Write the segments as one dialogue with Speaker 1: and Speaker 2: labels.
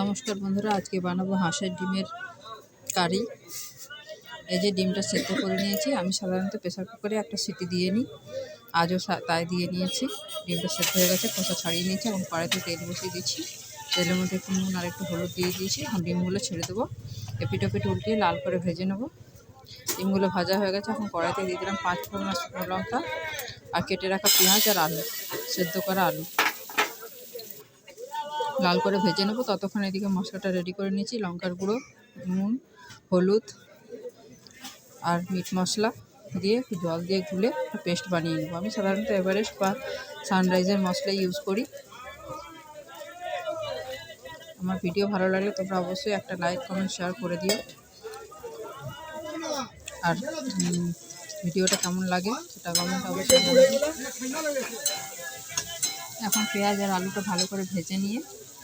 Speaker 1: নমস্কার বন্ধুরা, আজকে বানাবো হাঁসের ডিমের কারি। এই যে ডিমটা সেদ্ধ করে নিয়েছি, আমি সাধারণত প্রেশার কুকারে একটা সিটি দিয়ে নিই। আজও তাই দিয়ে নিয়েছি। ডিমটা সেদ্ধ হয়ে গেছে, খোসা ছাড়িয়ে নিয়েছি এবং কড়াইতে তেল বসিয়ে দিচ্ছি তেলের মধ্যে একটু নুন আর একটু হলুদ দিয়ে দিয়েছি। এখন ডিমগুলো ছেড়ে দেবো। এপিট ওপিট উল্টিয়ে লাল করে ভেজে নেব। ডিমগুলো ভাজা হয়ে গেছে, এখন কড়াইতে দিয়ে দিলাম পাঁচ ফোড়ন শুকনো লঙ্কা। আর কেটে রাখা পেঁয়াজ আর আলু, সেদ্ধ করা আলু। লাল করে ভেজে নেব। ততক্ষণ এদিকে মশলাটা রেডি করে নিয়েছি। লঙ্কার গুঁড়ো, নুন, হলুদ আর মিট মশলা দিয়ে জল দিয়ে গুলে পেস্ট বানিয়ে নেব। আমি সাধারণত এভারেস্ট বা সানরাইজের মশলা ইউজ করি। আমার ভিডিও ভালো লাগলে তোমরা অবশ্যই একটা লাইক কমেন্ট শেয়ার করে দিও। আর ভিডিওটা কেমন লাগে সেটা কমেন্ট অবশ্যই এখন পেঁয়াজ আর আলুটা ভালো করে ভেজে নিয়ে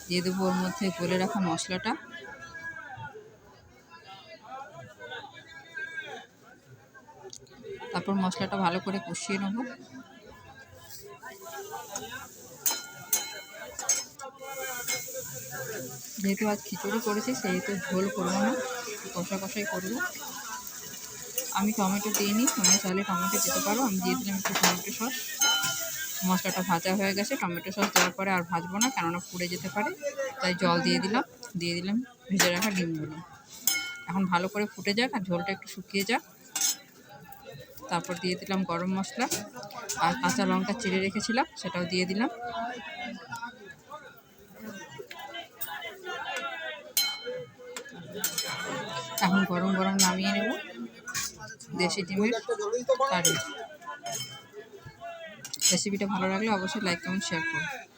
Speaker 1: দিয়ে দেবো ওর মধ্যে গলে রাখা মশলাটা। তারপর মশলাটা ভালো করে কষিয়ে নেব। যেহেতু আজ খিচুড়ি করেছি, সেহেতু ঝোল করব না কষা কষাই করব। আমি টমেটো দিইনি, তোমরা চাইলে টমেটো দিতে পারো, আমি দিয়ে দিলাম একটু টমেটো সস। মশলাটা ভাজা হয়ে গেছে, টমেটো সস দেওয়ার পরে আর ভাজবো না, কেননা পুড়ে যেতে পারে। তাই জল দিয়ে দিলাম দিয়ে দিলাম, ভেজে রাখা ডিমগুলো। এখন ভালো করে ফুটে যাক আর ঝোলটা একটু শুকিয়ে যাক। তারপর দিয়ে দিলাম গরম মশলা। আর কাঁচা লঙ্কা চিড়ে রেখেছিলাম, সেটাও দিয়ে দিলাম। এখন গরম গরম নামিয়ে নেব দেশি ডিমের কারি। রেসিপিটা ভালো লাগলে অবশ্যই লাইক কমেন্ট শেয়ার করুন।